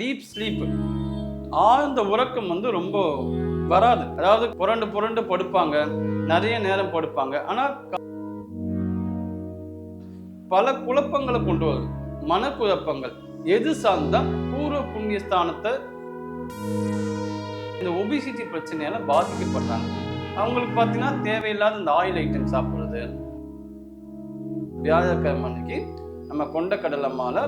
Deep sleep ஆழ்ந்த உறக்கம் வந்து ரொம்ப வராது. அதாவது புரண்டு புரண்டு படுப்பாங்க. நிறைய நேரம் படுப்பாங்க. ஆனால் பல குழப்பங்களை கொண்டு வரும் மனக்குழப்பங்கள். எது சார்ந்தா பூர்வ புண்ணியஸ்தானத்தை இந்த ஒபிசிட்டி பிரச்சனையால பாதிக்கப்படுறாங்க அவங்களுக்கு பார்த்தீங்கன்னா தேவையில்லாத இந்த ஆயில் ஐட்டம் சாப்பிடுறது. வியாழக்கிழமை அன்னைக்கு நம்ம கடலை மாலை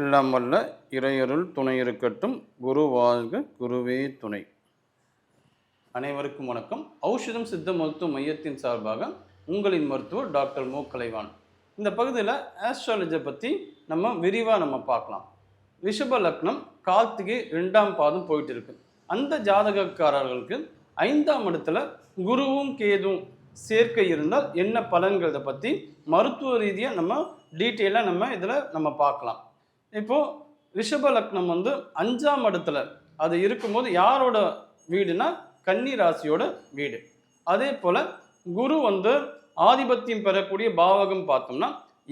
எல்லாம் வல்ல இறையருள் துணை இருக்கட்டும் குரு வாழ்க குருவே துணை. அனைவருக்கும் வணக்கம். ஔஷதம் சித்த மருத்துவ மையத்தின் சார்பாக உங்களின் மருத்துவர் டாக்டர் மு. கலைவான் இந்த பகுதியில் ஆஸ்ட்ராலஜியை பற்றி நம்ம விரிவாக நம்ம பார்க்கலாம். ரிஷப லக்னம் கார்த்திகை ரெண்டாம் பாதம் போயிட்டு இருக்கு. அந்த ஜாதகக்காரர்களுக்கு ஐந்தாம் இடத்துல குருவும் கேதுவும் சேர்க்கை இருந்தால் என்ன பலன்கிறத பற்றி மருத்துவ ரீதியாக நம்ம டீட்டெயிலாக நம்ம இதில் நம்ம பார்க்கலாம். இப்போது ரிஷப லக்னம் வந்து அஞ்சாம் இடத்துல அது இருக்கும்போது யாரோட வீடுனா? கன்னி ராசியோட வீடு. அதே போல் குரு வந்து ஆதிபத்தியம் பெறக்கூடிய பாவகம் பார்த்தோம்னா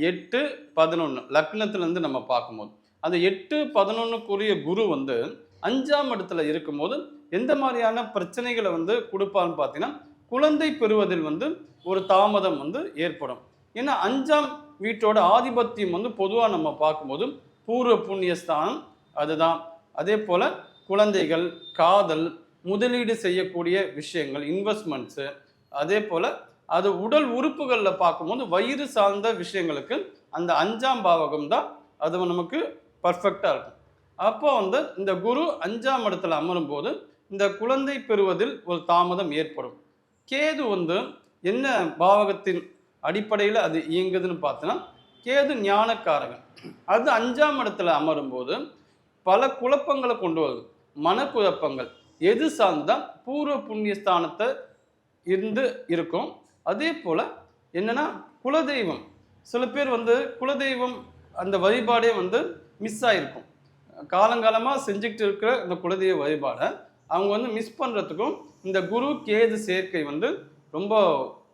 எட்டு பதினொன்று லக்னத்துலேருந்து நம்ம பார்க்கும்போது. அந்த எட்டு பதினொன்றுக்குரிய குரு வந்து அஞ்சாம் இடத்துல இருக்கும்போது எந்த மாதிரியான பிரச்சனைகளை வந்து கொடுப்பாருன்னு பார்த்தீங்கன்னா குழந்தை பெறுவதில் வந்து ஒரு தாமதம் வந்து ஏற்படும். ஏன்னா அஞ்சாம் வீட்டோட ஆதிபத்தியம் வந்து பொதுவாக நம்ம பார்க்கும்போது பூர்வ புண்ணியஸ்தானம் அதுதான். அதே போல் குழந்தைகள் காதல் முதலீடு செய்யக்கூடிய விஷயங்கள் இன்வெஸ்ட்மெண்ட்ஸு அதே போல் அது உடல் உறுப்புகளில் பார்க்கும்போது வயிறு சார்ந்த விஷயங்களுக்கு அந்த அஞ்சாம் பாவகம் தான் அது நமக்கு பர்ஃபெக்டாக இருக்கும். அப்போ வந்து இந்த குரு அஞ்சாம் இடத்துல அமரும் போது இந்த குழந்தை பெறுவதில் ஒரு தாமதம் ஏற்படும். கேது வந்து என்ன பாவகத்தின் அடிப்படையில் அது இயங்குதுன்னு பார்த்தோன்னா கேது ஞானக்காரகன். அது அஞ்சாம் இடத்துல அமரும் போது பல குழப்பங்களை கொண்டு வருது. மனக்குழப்பங்கள். எது சார்ந்தா பூர்வ புண்ணியஸ்தானத்தை இருந்து இருக்கும். அதே போல் என்னென்னா குலதெய்வம். சில பேர் வந்து குலதெய்வம் அந்த வழிபாடே வந்து மிஸ் ஆகிருக்கும் காலங்காலமாக செஞ்சுக்கிட்டு இருக்கிற இந்த குலதெய்வ வழிபாடை அவங்க வந்து மிஸ் பண்ணுறதுக்கும் இந்த குரு கேது சேர்க்கை வந்து ரொம்ப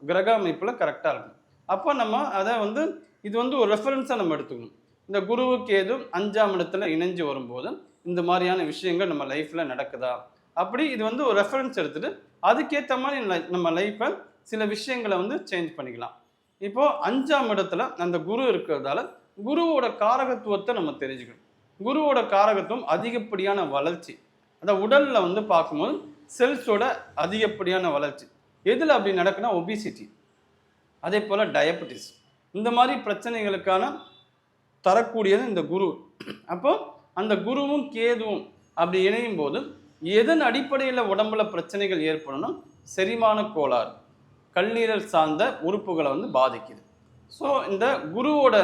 கிரக அமைப்பில் கரெக்டாக இருக்கும். அப்போ நம்ம அதை வந்து இது வந்து ஒரு ரெஃபரன்ஸாக நம்ம எடுத்துக்கணும். இந்த குருவுக்கு ஏதும் அஞ்சாம் இடத்துல இணைஞ்சு வரும்போது இந்த மாதிரியான விஷயங்கள் நம்ம லைஃப்பில் நடக்குதா? அப்படி இது வந்து ஒரு ரெஃபரன்ஸ் எடுத்துகிட்டு அதுக்கேற்ற மாதிரி நம்ம லைஃப்பை சில விஷயங்களை வந்து சேஞ்ச் பண்ணிக்கலாம். இப்போது அஞ்சாம் இடத்துல அந்த குரு இருக்கிறதால குருவோட காரகத்துவத்தை நம்ம தெரிஞ்சுக்கணும். குருவோட காரகத்துவம் அதிகப்படியான வளர்ச்சி. அந்த உடலில் வந்து பார்க்கும்போது செல்ஸோட அதிகப்படியான வளர்ச்சி. எதில் அப்படி நடக்குன்னா ஒபிசிட்டி அதே போல் டயபெட்டிஸ் இந்த மாதிரி பிரச்சனைகளுக்கான தரக்கூடியது இந்த குரு. அப்போ அந்த குருவும் கேதுவும் அப்படி இணையும் போது எதன் அடிப்படையில் உடம்புல பிரச்சனைகள் ஏற்படும்னா செரிமான கோளாறு கல்லீரல் சார்ந்த உறுப்புகளை வந்து பாதிக்குது. ஸோ இந்த குருவோட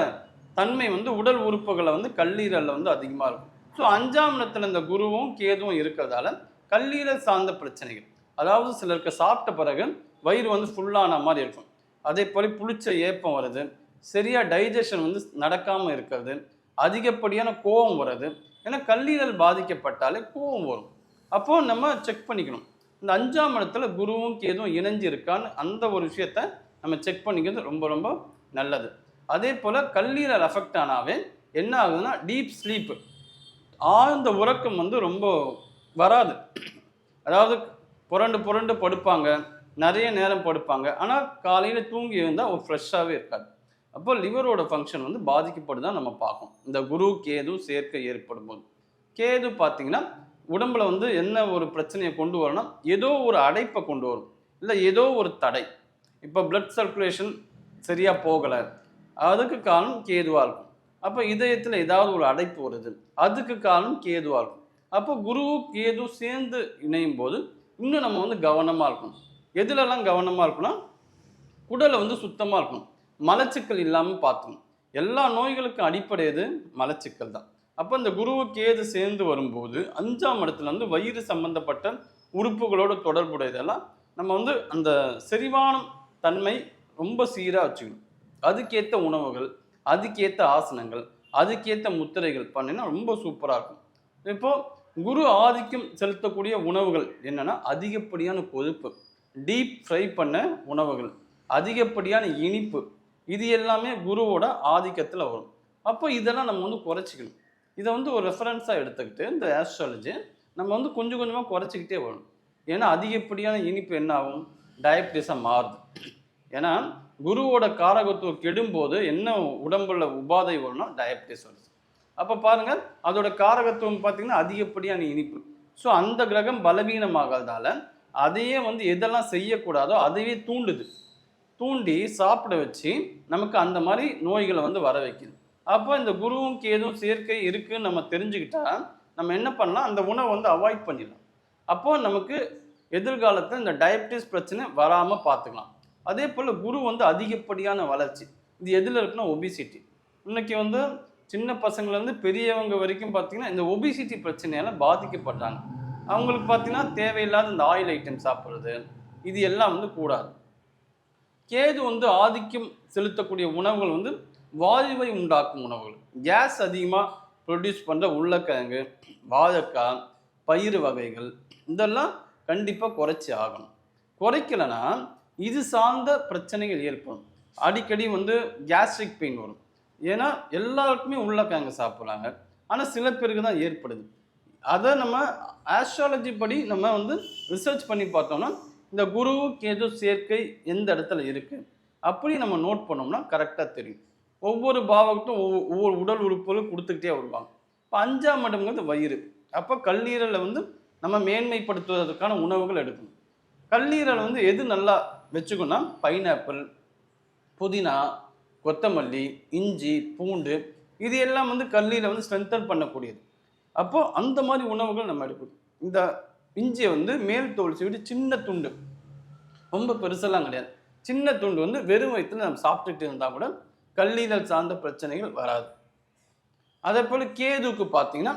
தன்மை வந்து உடல் உறுப்புகளை வந்து கல்லீரலில் வந்து அதிகமாக இருக்கும். ஸோ அஞ்சாம் இடத்துல இந்த குருவும் கேதுவும் இருக்கிறதால கல்லீரல் சார்ந்த பிரச்சனைகள் அதாவது சிலருக்கு சாப்பிட்ட பிறகு வயிறு வந்து ஃபுல்லான மாதிரி இருக்கும். அதே போல் புளிச்ச ஏப்பம் வருது சரியாக டைஜஷன் வந்து நடக்காமல் இருக்கிறது அதிகப்படியான கோவம் வர்றது ஏன்னா கல்லீரல் பாதிக்கப்பட்டாலே கோவம் வரும். அப்போ நம்ம செக் பண்ணிக்கணும். இந்த அஞ்சாம் இடத்துல குருவும் கேதுவும் இணைஞ்சு இருக்கான்னு அந்த ஒரு விஷயத்த நம்ம செக் பண்ணிக்கிறது ரொம்ப ரொம்ப நல்லது. அதே போல் கல்லீரல் அஃபெக்ட் ஆனாவே என்ன ஆகுதுன்னா டீப் ஸ்லீப்பு ஆழ்ந்த உறக்கம் வந்து ரொம்ப வராது. அதாவது புரண்டு புரண்டு படுப்பாங்க நிறைய நேரம் படுப்பாங்க. ஆனால் காலையில் தூங்கி இருந்தால் ஒரு ஃப்ரெஷ்ஷாகவே இருக்காது. அப்போ லிவரோட ஃபங்க்ஷன் வந்து பாதிக்கப்படுதான் நம்ம பார்க்கணும். இந்த குரு கேது சேர்க்கை ஏற்படும் போது கேது பார்த்தீங்கன்னா உடம்புல வந்து என்ன ஒரு பிரச்சனையை கொண்டு வரணும்னா ஏதோ ஒரு அடைப்பை கொண்டு வரும். இல்லை ஏதோ ஒரு தடை. இப்போ பிளட் சர்க்குலேஷன் சரியாக போகலை. அதுக்கு காரணம் கேதுவாக இருக்கும். அப்போ இதயத்தில் ஏதாவது ஒரு அடைப்பு வருது. அதுக்கு காரணம் கேதுவாக இருக்கும். அப்போ குரு கேது சேர்ந்து இணையும் போது இன்னும் நம்ம வந்து கவனமாக இருக்கணும். எதுலெல்லாம் கவனமாக இருக்கணும் குடலை வந்து சுத்தமாக இருக்கணும். மலச்சிக்கல் இல்லாமல் பார்த்தோம். எல்லா நோய்களுக்கும் அடிப்படை எது? மலச்சிக்கல் தான். அப்போ இந்த குருவுக்கு ஏது சேர்ந்து வரும்போது அஞ்சாம் இடத்துல வந்து வயிறு சம்பந்தப்பட்ட உறுப்புகளோட தொடர்புடையதெல்லாம் நம்ம வந்து அந்த செரிமானம் தன்மை ரொம்ப சீராக வச்சுக்கணும். அதுக்கேற்ற உணவுகள் அதுக்கேற்ற ஆசனங்கள் அதுக்கேற்ற முத்திரைகள் பண்ணினா ரொம்ப சூப்பராக இருக்கும். இப்போ குரு ஆதிக்கம் செலுத்தக்கூடிய உணவுகள் என்னென்னா அதிகப்படியான கொழுப்பு டீப் ஃப்ரை பண்ண உணவுகள் அதிகப்படியான இனிப்பு இது எல்லாமே குருவோட ஆதிக்கத்தில் வரும். அப்போ இதெல்லாம் நம்ம வந்து குறைச்சிக்கணும். இதை வந்து ஒரு ரெஃபரன்ஸாக எடுத்துக்கிட்டு இந்த ஆஸ்ட்ராலஜி நம்ம வந்து கொஞ்சம் கொஞ்சமாக குறைச்சிக்கிட்டே வரணும் ஏன்னா அதிகப்படியான இனிப்பு என்ன ஆகும்? டயபிட்டிஸாக மாறுது. ஏன்னா குருவோட காரகத்துவம் கெடும்போது என்ன உடம்புல உபாதை வரும்னா டயபிட்டிஸ் வருது. அப்போ பாருங்கள் அதோட காரகத்துவம் பார்த்திங்கன்னா அதிகப்படியான இனிப்பு. ஸோ அந்த கிரகம் பலவீனமாகிறதால அதையே வந்து எதெல்லாம் செய்யக்கூடாதோ அதையே தூண்டுது. தூண்டி சாப்பிட வச்சு நமக்கு அந்த மாதிரி நோய்களை வந்து வர வைக்குது. அப்போ இந்த குருவும் கேதும் சேர்க்கை இருக்குன்னு நம்ம தெரிஞ்சுக்கிட்டா நம்ம என்ன பண்ணலாம்? அந்த உணவை வந்து அவாய்ட் பண்ணிடலாம். அப்போ நமக்கு எதிர்காலத்தில் இந்த டயபிட்டிஸ் பிரச்சனை வராமல் பார்த்துக்கலாம். அதே போல் குரு வந்து அதிகப்படியான வளர்ச்சி. இது எதில் இருக்குன்னா ஒபிசிட்டி இன்னைக்கு வந்து சின்ன பசங்கள்லேருந்து பெரியவங்க வரைக்கும் பார்த்தீங்கன்னா இந்த ஒபிசிட்டி பிரச்சனையால் பாதிக்கப்படுறாங்க. அவங்களுக்கு பார்த்திங்கன்னா தேவையில்லாத இந்த ஆயில் ஐட்டம் சாப்பிட்றது இது எல்லாம் வந்து கூடாது. கேது வந்து ஆதிக்கம் செலுத்தக்கூடிய உணவுகள் வந்து வாயுவை உண்டாக்கும் உணவுகள். கேஸ் அதிகமாக ப்ரொடியூஸ் பண்ணுற உருளைக்கிழங்கு வாழைக்காய் பயிறு வகைகள் இதெல்லாம் கண்டிப்பாக குறைச்சி ஆகணும். குறைக்கலைன்னா இது சார்ந்த பிரச்சனைகள் ஏற்படும். அடிக்கடி வந்து கேஸ்ட்ரிக் பெயின் வரும். ஏன்னா எல்லாருக்குமே உருளைக்கிழங்கு சாப்பிட்றாங்க. ஆனால் சில பேருக்கு தான் ஏற்படுது. அதை நம்ம ஆஸ்ட்ராலஜி படி நம்ம வந்து ரிசர்ச் பண்ணி பார்த்தோம்னா இந்த குரு கேது சேர்க்கை எந்த இடத்துல இருக்குது அப்படி நம்ம நோட் பண்ணோம்னா கரெக்டாக தெரியும். ஒவ்வொரு பாவகத்தும் ஒவ்வொரு ஒவ்வொரு உடல் உறுப்புகளும் கொடுத்துக்கிட்டே வருவாங்க. இப்போ அஞ்சாம் இடம்ங்கிறது வயிறு. அப்போ கல்லீரலை வந்து நம்ம மேன்மைப்படுத்துவதற்கான உணவுகள் எடுக்கணும். கல்லீரலை வந்து எது நல்லா வச்சுக்கணும்னா பைனாப்பிள் புதினா கொத்தமல்லி இஞ்சி பூண்டு இது எல்லாம் வந்து கல்லீரலை வந்து ஸ்ட்ரென்தன் பண்ணக்கூடியது. அப்போது அந்த மாதிரி உணவுகள் நம்ம எடுக்கணும். இந்த இஞ்சியை வந்து மேல் தோல் சீவிட்டு சின்ன துண்டு. ரொம்ப பெருசெல்லாம் கிடையாது. சின்ன துண்டு வந்து வெறும் வயிற்றுல நம்ம சாப்பிட்டுட்டு இருந்தால் கூட கல்லீரல் சார்ந்த பிரச்சனைகள் வராது. அதே போல் கேதுக்கு பார்த்தீங்கன்னா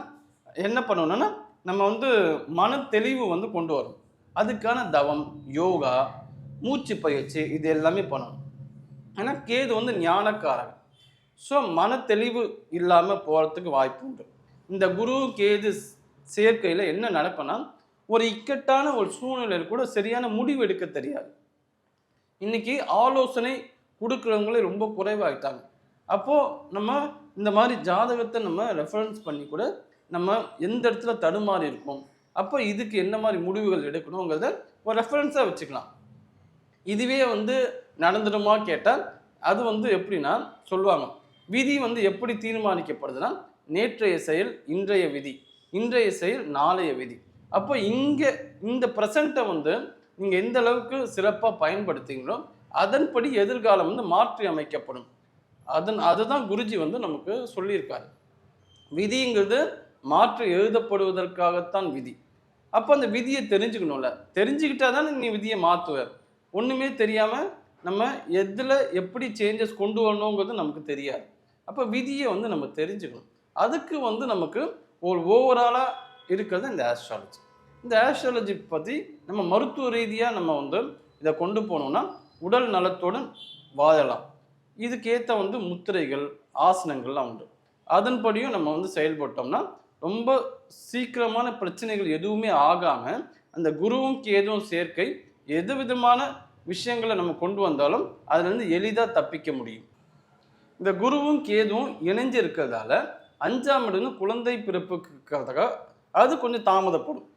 என்ன பண்ணணும்னா நம்ம வந்து மன தெளிவு வந்து கொண்டு வரும் அதுக்கான தவம் யோகா மூச்சு பயிற்சி இது எல்லாமே பண்ணணும். ஏன்னா கேது வந்து ஞானக்காரகன் ஸோ மன தெளிவு இல்லாமல் போகிறதுக்கு வாய்ப்பு உண்டு. இந்த குரு கேது சேர்க்கையில் என்ன நடக்கும்னா ஒரு இக்கட்டான ஒரு சூழ்நிலையில் கூட சரியான முடிவு எடுக்க தெரியாது. இன்னைக்கு ஆலோசனை கொடுக்குறவங்களே ரொம்ப குறைவாயிட்டாங்க. அப்போது நம்ம இந்த மாதிரி ஜாதகத்தை நம்ம ரெஃபரன்ஸ் பண்ணி கூட நம்ம எந்த இடத்துல தடுமாறி இருக்கோம் அப்போ இதுக்கு என்ன மாதிரி முடிவுகள் எடுக்கணுங்கிறத ஒரு ரெஃபரன்ஸாக வச்சுக்கலாம். இதுவே வந்து நடந்துடுமா கேட்டால் அது வந்து எப்படின்னா சொல்லுவாங்க விதி வந்து எப்படி தீர்மானிக்கப்படுதுன்னா நேற்றைய செயல் இன்றைய விதி இன்றைய செயல் நாளைய விதி. அப்போ இங்கே இந்த ப்ரெசண்ட்டை வந்து நீங்கள் எந்த அளவுக்கு சிறப்பாக பயன்படுத்துங்களோ அதன்படி எதிர்காலம் வந்து மாற்றி அமைக்கப்படும். அதன் அதுதான் குருஜி வந்து நமக்கு சொல்லியிருக்காரு. விதிங்கிறது மாற்றி எழுதப்படுவதற்காகத்தான் விதி. அப்போ அந்த விதியை தெரிஞ்சுக்கணும்ல. தெரிஞ்சுக்கிட்டா தானே நீ விதியை மாற்றுவார் ஒன்றுமே தெரியாமல் நம்ம எதில் எப்படி சேஞ்சஸ் கொண்டு வரணுங்கிறது நமக்கு தெரியாது. அப்போ விதியை வந்து நம்ம தெரிஞ்சுக்கணும். அதுக்கு வந்து நமக்கு ஒரு ஓவராலாக இருக்கிறது இந்த ஆஸ்ட்ராலஜி இந்த ஆஸ்ட்ராலஜி பற்றி நம்ம மருத்துவ ரீதியாக நம்ம வந்து இதை கொண்டு போனோம்னா உடல் நலத்துடன் வாழலாம். இதுக்கேற்ற வந்து முத்திரைகள் ஆசனங்கள்லாம் உண்டு. அதன்படியும் நம்ம வந்து செயல்பட்டோம்னா ரொம்ப சீக்கிரமான பிரச்சனைகள் எதுவுமே ஆகாமல் அந்த குருவும் கேதுவும் சேர்க்கை எது விதமான விஷயங்களை நம்ம கொண்டு வந்தாலும் அதுலேருந்து எளிதாக தப்பிக்க முடியும். இந்த குருவும் கேதுவும் இணைஞ்சு இருக்கிறதால அஞ்சாம் இடம் குழந்தை பிறப்புக்காக அது கொஞ்சம் தாமதப்படும்.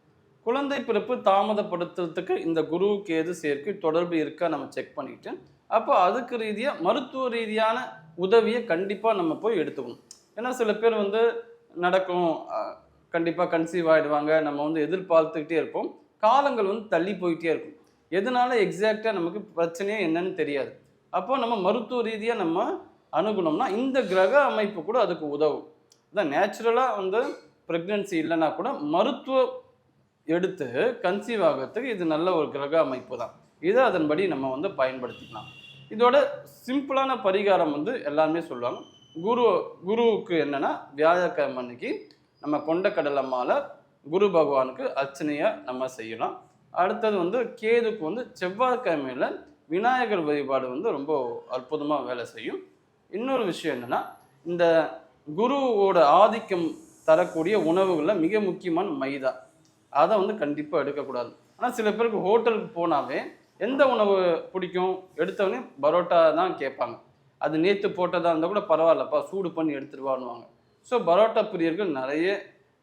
குழந்தை பிறப்பு தாமதப்படுத்துறதுக்கு இந்த குரு கேது சேர்க்கை தொடர்பு இருக்கா நம்ம செக் பண்ணிட்டு அப்போ அதுக்கு ரீதியாக மருத்துவ ரீதியான உதவியை கண்டிப்பாக நம்ம போய் எடுத்துக்கணும். ஏன்னா சில பேர் வந்து நடக்கும் கண்டிப்பாக கன்சீவ் ஆகிடுவாங்க நம்ம வந்து எதிர்பார்த்துக்கிட்டே இருப்போம். காலங்கள் வந்து தள்ளி போயிட்டே இருக்கும். எதனால எக்ஸாக்டாக நமக்கு பிரச்சனையே என்னன்னு தெரியாது. அப்போ நம்ம மருத்துவ ரீதியாக நம்ம அணுகுனோம்னா இந்த கிரக அமைப்பு கூட அதுக்கு உதவும். அதான் நேச்சுரலாக வந்து ப்ரெக்னென்சி இல்லைன்னா கூட மருத்துவ எடுத்து கன்சீவ் ஆகிறதுக்கு இது நல்ல ஒரு கிரக அமைப்பு தான் இதை அதன்படி நம்ம வந்து பயன்படுத்திக்கலாம். இதோட சிம்பிளான பரிகாரம் வந்து எல்லாருமே சொல்லுவாங்க. குரு குருவுக்கு என்னென்னா வியாழக்கிழமை அன்னைக்கு நம்ம கொண்ட கடலை மாலை குரு பகவானுக்கு அர்ச்சனையை நம்ம செய்யலாம். அடுத்தது வந்து கேதுக்கு வந்து செவ்வாய்க்கிழமையில் விநாயகர் வழிபாடு வந்து ரொம்ப அற்புதமாக வேலை செய்யும். இன்னொரு விஷயம் என்னென்னா இந்த குருவோட ஆதிக்கம் தரக்கூடிய உணவுகளில் மிக முக்கியமான மைதா. அதை வந்து கண்டிப்பாக எடுக்கக்கூடாது. ஆனால் சில பேருக்கு ஹோட்டலுக்கு போனாவே எந்த உணவு பிடிக்கும் எடுத்தவொடனே பரோட்டா தான் கேட்பாங்க. அது நேற்று போட்டதாக இருந்தால் கூட பரவாயில்லப்பா சூடு பண்ணி எடுத்துருவான்னுவாங்க. ஸோ பரோட்டா பிரியர்கள் நிறைய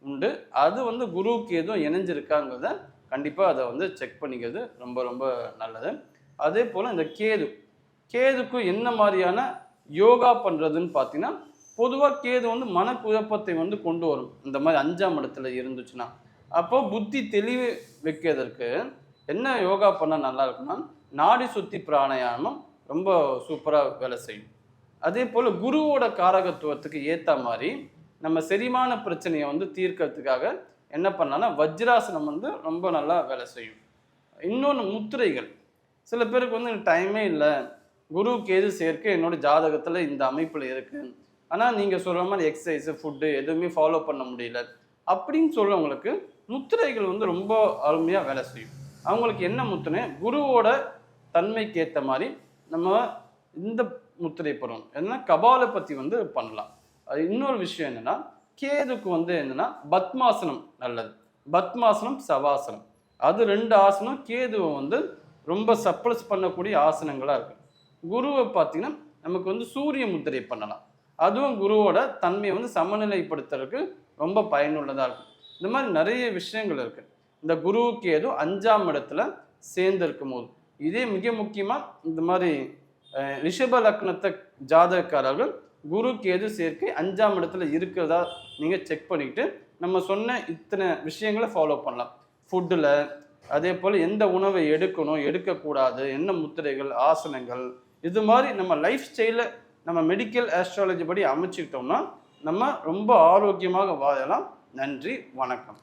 உண்டு. அது வந்து குருவுக்கு எதுவும் இணைஞ்சிருக்காங்கிறத கண்டிப்பாக அதை வந்து செக் பண்ணிக்கிறது ரொம்ப ரொம்ப நல்லது. அதே போல் இந்த கேது. கேதுக்கு என்ன மாதிரியான யோகா பண்ணுறதுன்னு பார்த்தீங்கன்னா பொதுவாக கேது வந்து மனக்குழப்பத்தை வந்து கொண்டு வரும். இந்த மாதிரி அஞ்சாம் இடத்துல இருந்துச்சுன்னா. அப்போ புத்தி தெளிவு வைக்கிறதுக்கு என்ன யோகா பண்ணால் நல்லா இருக்குன்னா நாடி சுத்தி பிராணாயாமம் ரொம்ப சூப்பராக வேலை செய்யும். அதே போல் குருவோட காரகத்துவத்துக்கு ஏற்ற மாதிரி நம்ம செரிமான பிரச்சனையை வந்து தீர்க்கறதுக்காக என்ன பண்ணலாம்னா வஜ்ராசனம் வந்து ரொம்ப நல்லா வேலை செய்யும். இன்னொன்று முத்திரைகள். சில பேருக்கு வந்து டைமே இல்லை. குருவுக்கு எது சேர்க்க என்னோட ஜாதகத்தில் இந்த அமைப்பில் இருக்குது ஆனால் நீங்கள் சொல்கிற மாதிரி எக்ஸசைஸு ஃபுட்டு எதுவுமே ஃபாலோ பண்ண முடியல. அப்படின்னு சொல்கிறவங்களுக்கு முத்திரைகள் வந்து ரொம்ப அருமையாக வேலை செய்யும். அவங்களுக்கு என்ன முத்திரை? குருவோட தன்மைக்கு ஏற்ற மாதிரி நம்ம இந்த முத்திரை பருவம் என்னன்னா கபாலை பற்றி வந்து பண்ணலாம். அது இன்னொரு விஷயம் என்னன்னா கேதுக்கு வந்து என்னன்னா பத்மாசனம் நல்லது. பத்மாசனம் சவாசனம். அது ரெண்டு ஆசனம் கேதுவை வந்து ரொம்ப சப்ளஸ் பண்ணக்கூடிய ஆசனங்களாக இருக்கு. குருவை பார்த்தீங்கன்னா நமக்கு வந்து சூரிய முத்திரை பண்ணலாம். அதுவும் குருவோட தன்மையை வந்து சமநிலைப்படுத்துறதுக்கு ரொம்ப பயனுள்ளதாக இருக்கும். இந்த மாதிரி நிறைய விஷயங்கள் இருக்குது இந்த குருவுக்கு ஏதோ அஞ்சாம் இடத்துல சேர்ந்துருக்கும் போது இதே மிக முக்கியமாக இந்த மாதிரி ரிஷப லக்னத்தை ஜாதகக்காரர்கள் குருக்கு எது சேர்க்கை அஞ்சாம் இடத்துல இருக்கிறதா நீங்கள் செக் பண்ணிக்கிட்டு நம்ம சொன்ன இத்தனை விஷயங்களை ஃபாலோ பண்ணலாம். ஃபுட்டில் அதே போல் எந்த உணவை எடுக்கணும் எடுக்கக்கூடாது என்ன முத்திரைகள் ஆசனங்கள் இது மாதிரி நம்ம லைஃப் ஸ்டைலில் நம்ம மெடிக்கல் ஆஸ்ட்ராலஜி படி அமைச்சுக்கிட்டோம்னா நம்ம ரொம்ப ஆரோக்கியமாக வாழலாம். நன்றி வணக்கம்.